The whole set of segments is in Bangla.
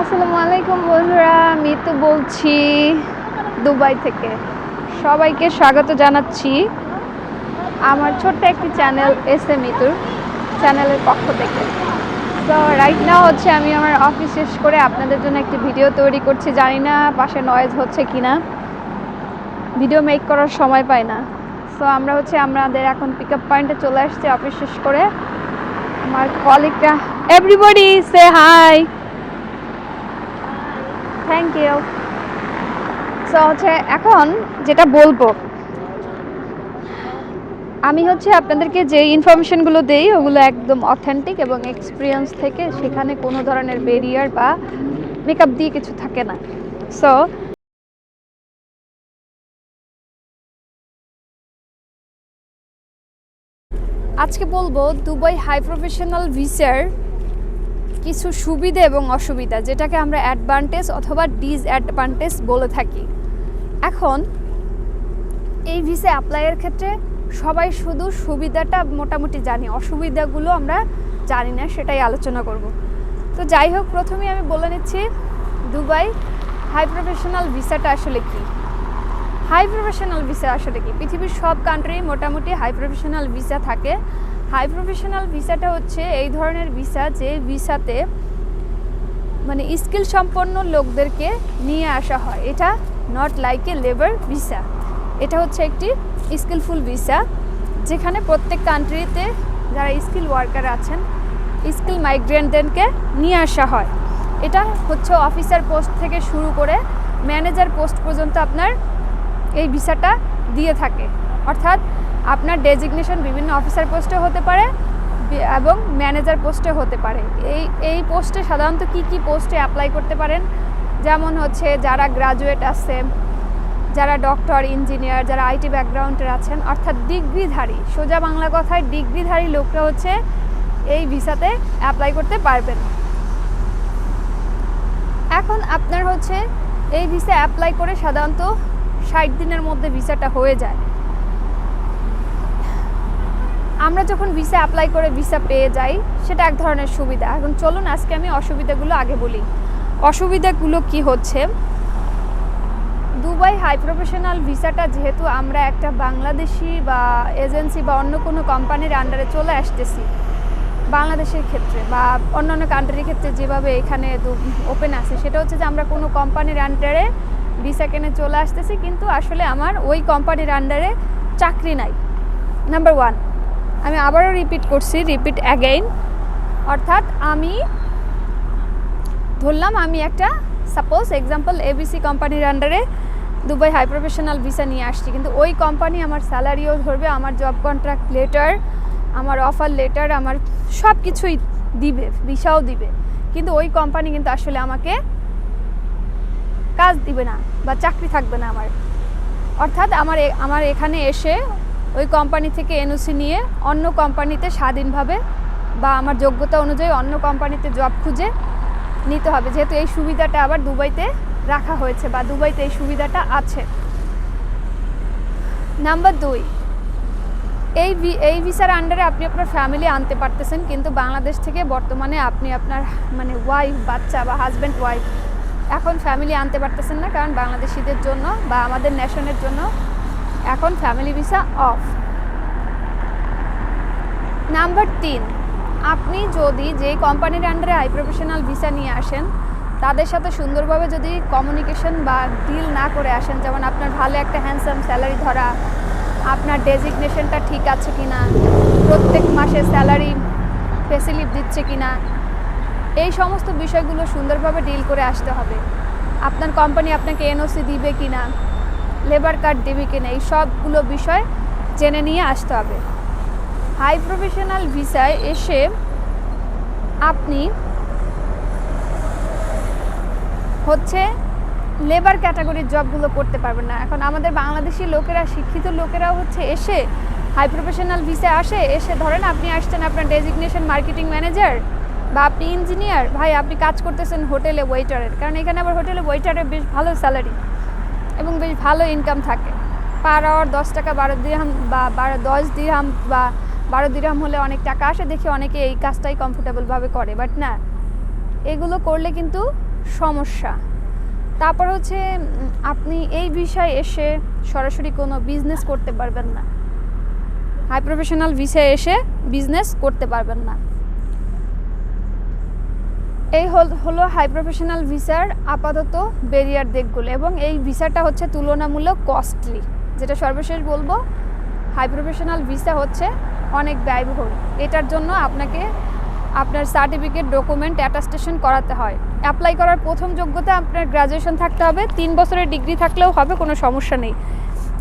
আসসালামু আলাইকুম বন্ধুরা, আমি তো বলছি দুবাই থেকে। সবাইকে স্বাগত জানাচ্ছি আমার ছোট্ট একটি চ্যানেল এস এম ইতুর চ্যানেলের পক্ষ থেকে। তো রাইট নাও হচ্ছে আমি আমার অফিস শেষ করে আপনাদের জন্য একটি ভিডিও তৈরি করছি। জানি না পাশে নয়েজ হচ্ছে কি না ভিডিও মেক করার সময় পাই না। সো আমরা হচ্ছে আমাদের এখন পিক আপ পয়েন্টে চলে আসছি অফিস শেষ করে। আমার কলিগরা এভরিবডি সে হাই থ্যাংক ইউ সো হচ্ছে এখন যেটা বলব, আমি হচ্ছে আপনাদেরকে যে ইনফরমেশনগুলো দেই, ওগুলো একদম অথেন্টিক এবং এক্সপিরিয়েন্স থেকে সেখানে কোনো ধরনের বেরিয়ার বা মেকআপ দিয়ে কিছু থাকে না। সো আজকে বলব দুবাই হাই প্রফেশনাল ভিসার কিছু সুবিধা এবং অসুবিধা, যেটাকে আমরা অ্যাডভান্টেজ অথবা ডিসঅ্যাডভান্টেজ বলে থাকি। এখন, এই ভিসা অ্যাপ্লাইয়ের ক্ষেত্রে সবাই শুধু সুবিধাটা মোটামুটি জানি, অসুবিধাগুলো আমরা জানি না, সেটাই আলোচনা করব। তো যাই হোক, প্রথমেই আমি বলে নিচ্ছি দুবাই হাই প্রফেশনাল ভিসাটা আসলে কি? হাই প্রফেশনাল ভিসা আসলে কি? পৃথিবীর সব কান্ট্রি মোটামুটি হাই প্রফেশনাল ভিসা থাকে। হাই প্রফেশনাল ভিসাটা হচ্ছে এই ধরনের ভিসা যে ভিসাতে মানে স্কিল সম্পন্ন লোকদেরকে নিয়ে আসা হয়। এটা not like a labour visa এটা হচ্ছে একটি স্কিলফুল ভিসা যেখানে প্রত্যেক কান্ট্রিতে যারা স্কিল ওয়ার্কার আছেন স্কিল মাইগ্রেন্টদেরকে নিয়ে আসা হয়। এটা হচ্ছে অফিসার পোস্ট থেকে শুরু করে ম্যানেজার পোস্ট পর্যন্ত আপনার এই ভিসাটা দিয়ে থাকে। অর্থাৎ আপনার ডেজিগনেশন বিভিন্ন অফিসার পোস্টে হতে পারে এবং ম্যানেজার পোস্টে হতে পারে। এই এই পোস্টে সাধারণত কি কি পোস্টে অ্যাপ্লাই করতে পারেন? যেমন হচ্ছে যারা গ্রাজুয়েট আছে, যারা ডক্টর, ইঞ্জিনিয়ার, যারা আইটি ব্যাকগ্রাউন্ডের আছেন, অর্থাৎ ডিগ্রিধারী, সোজা বাংলা কথায় ডিগ্রিধারী লোকরা হচ্ছে এই ভিসাতে অ্যাপ্লাই করতে পারবেন। এখন আপনার হচ্ছে এই ভিসা অ্যাপ্লাই করে সাধারণত ষাট দিনের মধ্যে ভিসাটা হয়ে যায়। আমরা যখন ভিসা অ্যাপ্লাই করে ভিসা পেয়ে যাই, সেটা এক ধরনের সুবিধা। এখন চলুন, আজকে আমি অসুবিধাগুলো আগে বলি। অসুবিধাগুলো কি হচ্ছে? দুবাই হাই প্রফেশনাল ভিসাটা যেহেতু আমরা একটা বাংলাদেশি বা এজেন্সি বা অন্য কোনো কোম্পানির আন্ডারে চলে আসতেছি, বাংলাদেশের ক্ষেত্রে বা অন্যান্য কান্ট্রির ক্ষেত্রে যেভাবে এখানে ওপেন আছে, সেটা হচ্ছে যে আমরা কোনো কোম্পানির আন্ডারে ভিসা কেনে চলে আসতেছি, কিন্তু আসলে আমার ওই কোম্পানির আন্ডারে চাকরি নাই। নাম্বার ওয়ান আমি আবারও রিপিট করছি রিপিট অ্যাগেইন অর্থাৎ আমি ধরলাম, আমি একটা সাপোজ এক্সাম্পল এবিসি কোম্পানির আন্ডারে দুবাই হাই প্রফেশনাল ভিসা নিয়ে আসছি। কিন্তু ওই কোম্পানি আমার স্যালারিও ধরবে, আমার জব কন্ট্রাক্ট লেটার আমার অফার লেটার আমার সব কিছুই দিবে ভিসাও দিবে। কিন্তু ওই কোম্পানি কিন্তু আসলে আমাকে কাজ দিবে না বা চাকরি থাকবে না আমার। অর্থাৎ আমার আমার এখানে এসে ওই কোম্পানি থেকে এনওসি নিয়ে অন্য কোম্পানিতে স্বাধীনভাবে বা আমার যোগ্যতা অনুযায়ী অন্য কোম্পানিতে জব খুঁজে নিতে হবে। যেহেতু এই সুবিধাটা আবার দুবাইতে রাখা হয়েছে বা দুবাইতে এই সুবিধাটা আছে। নাম্বার দুই, এই এই ভিসার আন্ডারে আপনি আপনার ফ্যামিলি আনতে পারতেছেন, কিন্তু বাংলাদেশ থেকে বর্তমানে আপনি আপনার মানে ওয়াইফ বাচ্চা বা হাজব্যান্ড ওয়াইফ এখন ফ্যামিলি আনতে পারতেছেন না, কারণ বাংলাদেশিদের জন্য বা আমাদের ন্যাশনের জন্য এখন ফ্যামিলি ভিসা অফ নাম্বার তিন, আপনি যদি যেই কোম্পানির আন্ডারে হাই প্রফেশনাল ভিসা নিয়ে আসেন, তাদের সাথে সুন্দরভাবে যদি কমিউনিকেশন বা ডিল না করে আসেন, যেমন আপনার ভালো একটা হ্যান্ডসাম স্যালারি ধরা, আপনার ডেজিগনেশনটা ঠিক আছে কি না প্রত্যেক মাসে স্যালারি ফেসিলিটি দিচ্ছে কি না এই সমস্ত বিষয়গুলো সুন্দরভাবে ডিল করে আসতে হবে। আপনার কোম্পানি আপনাকে এনওসি দিবে কি না লেবার কার্ড দেবে কি না, এই সবগুলো বিষয় জেনে নিয়ে আসতে হবে। হাই প্রফেশনাল ভিসায় এসে আপনি হচ্ছে লেবার ক্যাটাগরির জবগুলো করতে পারবেন না। এখন আমাদের বাংলাদেশি লোকেরা, শিক্ষিত লোকেরাও হচ্ছে এসে হাই প্রফেশনাল ভিসা আসে, এসে ধরেন আপনি আসছেন আপনার ডেজিগনেশন মার্কেটিং ম্যানেজার বা আপনি ইঞ্জিনিয়ার, ভাই আপনি কাজ করতেছেন হোটেলে ওয়েটারের কারণ এখানে আবার হোটেলে ওয়েটারের বেশ ভালো স্যালারি এবং বেশ ভালো ইনকাম থাকে। পার আওয়ার দশ টাকা বারো দিরহাম বা বারো দশ দিরহাম বা বারো দিরহাম হলে অনেক টাকা আসে, দেখি অনেকে এই কাজটাই কমফোর্টেবলভাবে করে। বাট না, এগুলো করলে কিন্তু সমস্যা। তারপর হচ্ছে আপনি এই বিষয়ে এসে সরাসরি কোনো বিজনেস করতে পারবেন না। হাই প্রফেশনাল ভিসায় এসে বিজনেস করতে পারবেন না। এই হল- হাই প্রফেশনাল ভিসার আপাতত ব্যারিয়ার দিকগুলো এবং এই ভিসাটা হচ্ছে তুলনামূলক কস্টলি যেটা সর্বশেষ বলব হাই প্রফেশনাল ভিসা হচ্ছে অনেক ব্যয়বহুল। এটার জন্য আপনাকে আপনার সার্টিফিকেট ডকুমেন্ট অ্যাটাস্টেশন করাতে হয়। অ্যাপ্লাই করার প্রথম যোগ্যতা আপনার গ্র্যাজুয়েশন থাকতে হবে, তিন বছরের ডিগ্রি থাকলেও হবে, কোনো সমস্যা নেই।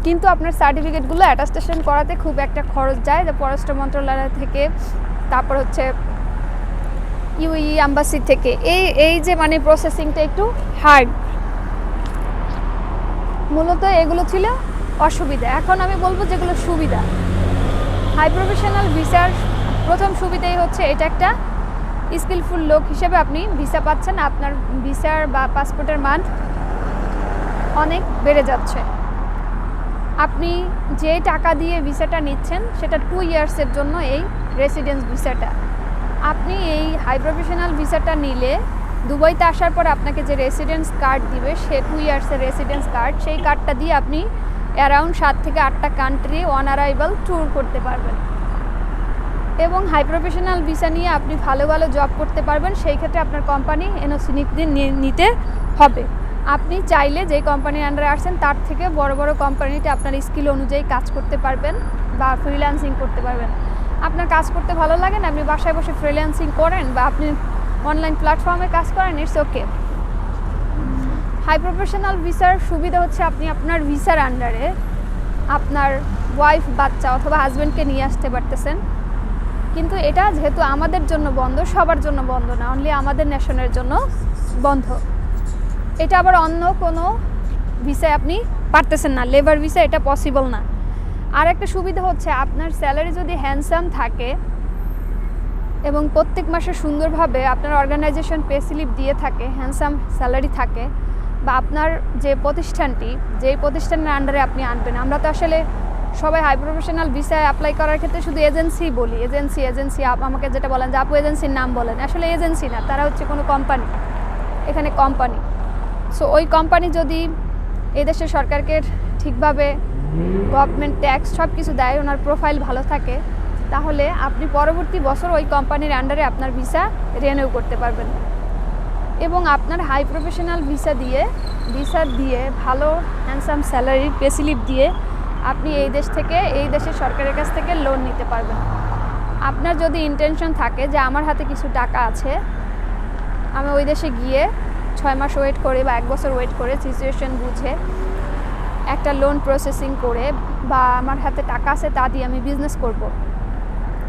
কিন্তু আপনার সার্টিফিকেটগুলো অ্যাটাস্টেশন করাতে খুব একটা খরচ যায়, যে পররাষ্ট্র মন্ত্রণালয় থেকে, তারপর হচ্ছে ইউই অ্যাম্বাসি থেকে। এই এই যে মানে প্রসেসিংটা একটু হার্ড মূলত এগুলো ছিল অসুবিধা। এখন আমি বলব যেগুলো সুবিধা। হাই প্রফেশনাল ভিসার প্রথম সুবিধাই হচ্ছে এটা একটা স্কিলফুল লোক হিসেবে আপনি ভিসা পাচ্ছেন। আপনার ভিসার বা পাসপোর্টের মান অনেক বেড়ে যাচ্ছে। আপনি যে টাকা দিয়ে ভিসাটা নিচ্ছেন, সেটা টু ইয়ার্সের জন্য এই রেসিডেন্স ভিসাটা আপনি এই হাই প্রফেশনাল ভিসাটা নিলে দুবাইতে আসার পর আপনাকে যে রেসিডেন্স কার্ড দিবে, সে টু ইয়ার্সের রেসিডেন্স কার্ড সেই কার্ডটা দিয়ে আপনি অ্যারাউন্ড সাত থেকে আটটা কান্ট্রি অন অ্যারাইভাল ট্যুর করতে পারবেন। এবং হাই প্রফেশনাল ভিসা নিয়ে আপনি ভালো ভালো জব করতে পারবেন, সেই ক্ষেত্রে আপনার কোম্পানি এনওসি নিতে হবে। আপনি চাইলে যেই কোম্পানির আন্ডারে আসছেন, তার থেকে বড় বড় কোম্পানিতে আপনার স্কিল অনুযায়ী কাজ করতে পারবেন বা ফ্রিল্যান্সিং করতে পারবেন। আপনার কাজ করতে ভালো লাগে না, আপনি বাসায় বসে ফ্রিল্যান্সিং করেন বা আপনি অনলাইন প্ল্যাটফর্মে কাজ করেন ইটস ওকে হাই প্রফেশনাল ভিসার সুবিধা হচ্ছে আপনি আপনার ভিসার আন্ডারে আপনার ওয়াইফ বাচ্চা অথবা হাজব্যান্ডকে নিয়ে আসতে পারতেছেন। কিন্তু এটা যেহেতু আমাদের জন্য বন্ধ, সবার জন্য বন্ধ না অনলি আমাদের নেশনের জন্য বন্ধ। এটা আবার অন্য কোনো ভিসায় আপনি পারতেছেন না লেবার ভিসা এটা পসিবল না। আর একটা সুবিধা হচ্ছে আপনার স্যালারি যদি হ্যান্ডসাম থাকে এবং প্রত্যেক মাসে সুন্দরভাবে আপনার অর্গানাইজেশন পে স্লিপ দিয়ে থাকে হ্যান্ডসাম স্যালারি থাকে বা আপনার যে প্রতিষ্ঠানটি, যেই প্রতিষ্ঠানের আন্ডারে আপনি আনবেন, আমরা তো আসলে সবাই হাই প্রফেশনাল ভিসায় অ্যাপ্লাই করার ক্ষেত্রে শুধু এজেন্সি বলি এজেন্সি এজেন্সি আমাকে যেটা বলেন যে আপু এজেন্সির নাম বলেন, আসলে এজেন্সি না, তারা হচ্ছে কোনো কোম্পানি এখানে কোম্পানি সো ওই কোম্পানি যদি এদেশের সরকারকে ঠিকভাবে গভর্নমেন্ট ট্যাক্স সব কিছু দেয়, ওনার প্রোফাইল ভালো থাকে, তাহলে আপনি পরবর্তী বছর ওই কোম্পানির আন্ডারে আপনার ভিসা রেনিউ করতে পারবেন। এবং আপনার হাই প্রফেশনাল ভিসা দিয়ে ভিসা দিয়ে ভালো হ্যান্ডসাম স্যালারি পেসিলিপ দিয়ে আপনি এই দেশ থেকে, এই দেশের সরকারের কাছ থেকে লোন নিতে পারবেন। আপনার যদি ইন্টেনশন থাকে যে আমার হাতে কিছু টাকা আছে, আমি ওই দেশে গিয়ে ছয় মাস ওয়েট করে বা এক বছর ওয়েট করে সিচুয়েশন বুঝে একটা লোন প্রসেসিং করে বা আমার হাতে টাকা আছে তা দিয়ে আমি বিজনেস করব।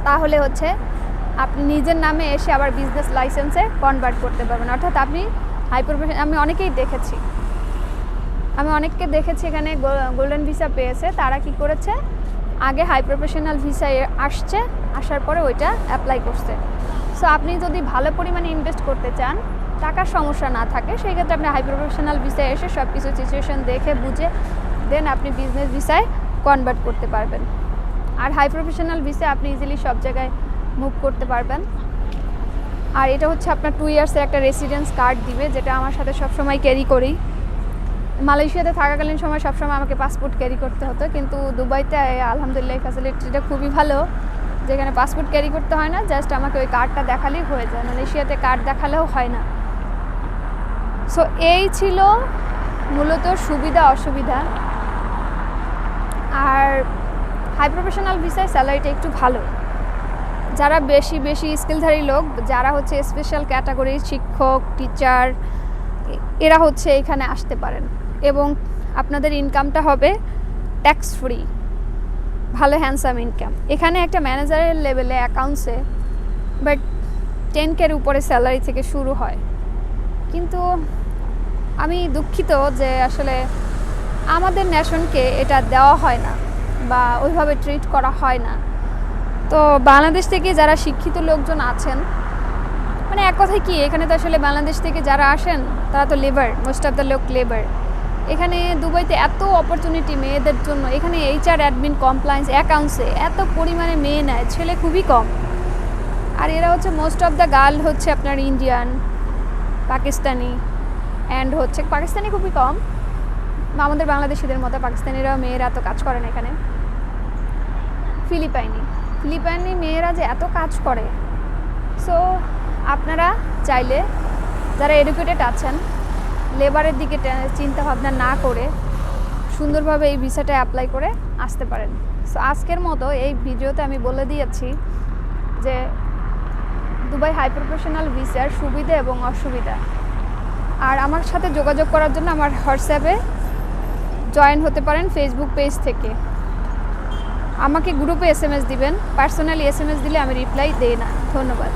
তাহলে হচ্ছে আপনি নিজের নামে এসে আবার বিজনেস লাইসেন্সে কনভার্ট করতে পারবেন। অর্থাৎ আপনি হাই প্রফেশন আমি অনেকেই দেখেছি। আমি অনেককে দেখেছি এখানে গোল্ডেন ভিসা পেয়েছে। তারা কি করেছে? আগে হাই প্রফেশনাল ভিসায় আসছে, আসার পরে ওইটা অ্যাপ্লাই করছে। সো আপনি যদি ভালো পরিমাণে ইনভেস্ট করতে চান, টাকার সমস্যা না থাকে, সেই ক্ষেত্রে আপনি হাই প্রফেশনাল ভিসায় এসে সব কিছু সিচুয়েশন দেখে, বুঝে দেন আপনি বিজনেস ভিসায় কনভার্ট করতে পারবেন। আর হাই প্রফেশনাল ভিসা আপনি ইজিলি সব জায়গায় মুভ করতে পারবেন। আর এটা হচ্ছে আপনার টু ইয়ার্সের একটা রেসিডেন্স কার্ড দিবে, যেটা আমার সাথে সবসময় ক্যারি করি। মালয়েশিয়াতে থাকাকালীন সময় সবসময় আমাকে পাসপোর্ট ক্যারি করতে হতো, কিন্তু দুবাইতে আলহামদুলিল্লাহ ফ্যাসিলিটিটা খুবই ভালো, যেখানে পাসপোর্ট ক্যারি করতে হয় না জাস্ট আমাকে ওই কার্ডটা দেখালেই হয়ে যায়। মালয়েশিয়াতে কার্ড দেখালেও হয় না। সো এই ছিল মূলত সুবিধা অসুবিধা আর হাই প্রফেশনাল ভিসায় স্যালারিটা একটু ভালো। যারা বেশি বেশি স্কিলধারী লোক, যারা হচ্ছে স্পেশাল ক্যাটাগরির শিক্ষক টিচার এরা হচ্ছে এখানে আসতে পারেন। এবং আপনাদের ইনকামটা হবে ট্যাক্স ফ্রি ভালো হ্যান্ডসাম ইনকাম এখানে একটা ম্যানেজারের লেভেলে অ্যাকাউন্টসে বাট টেন কের উপরে স্যালারি থেকে শুরু হয়। কিন্তু আমি দুঃখিত যে আসলে আমাদের ন্যাশনকে এটা দেওয়া হয় না বা ওইভাবে ট্রিট করা হয় না। তো বাংলাদেশ থেকে যারা শিক্ষিত লোকজন আছেন মানে এক কথায় কি, এখানে তো আসলে বাংলাদেশ থেকে যারা আসেন, তারা তো লেবার মোস্ট অফ দ্য লোক লেবার এখানে দুবাইতে এত অপরচুনিটি মেয়েদের জন্য, এখানে এইচআর অ্যাডমিন কমপ্লায়েন্স অ্যাকাউন্টসে এত পরিমাণে মেয়ে নেয়, ছেলে খুবই কম। আর এরা হচ্ছে মোস্ট অফ দ্য গার্ল হচ্ছে আপনার ইন্ডিয়ান পাকিস্তানি অ্যান্ড হচ্ছে পাকিস্তানি খুবই কম। বা আমাদের বাংলাদেশিদের মতো পাকিস্তানিরা মেয়েরা এত কাজ করে না এখানে? ফিলিপাইনি। ফিলিপাইনি মেয়েরা যে এত কাজ করে। সো আপনারা চাইলে যারা এডুকেটেড আছেন লেবারের দিকে চিন্তা ভাবনা না করে সুন্দরভাবে এই ভিসাটা অ্যাপ্লাই করে আসতে পারেন। সো আজকের মতো এই ভিডিওতে আমি বলে দিয়েছি যে দুবাই হাই প্রফেশনাল ভিসার সুবিধা এবং অসুবিধা। আর আমার সাথে যোগাযোগ করার জন্য আমার হোয়াটসঅ্যাপে জয়েন হতে পারেন ফেসবুক পেজ থেকে। আমাকে গ্রুপে এস এম এস দিবেন। পার্সোনালি এস এম এস দিলে আমি রিপ্লাই দেই না। ধন্যবাদ।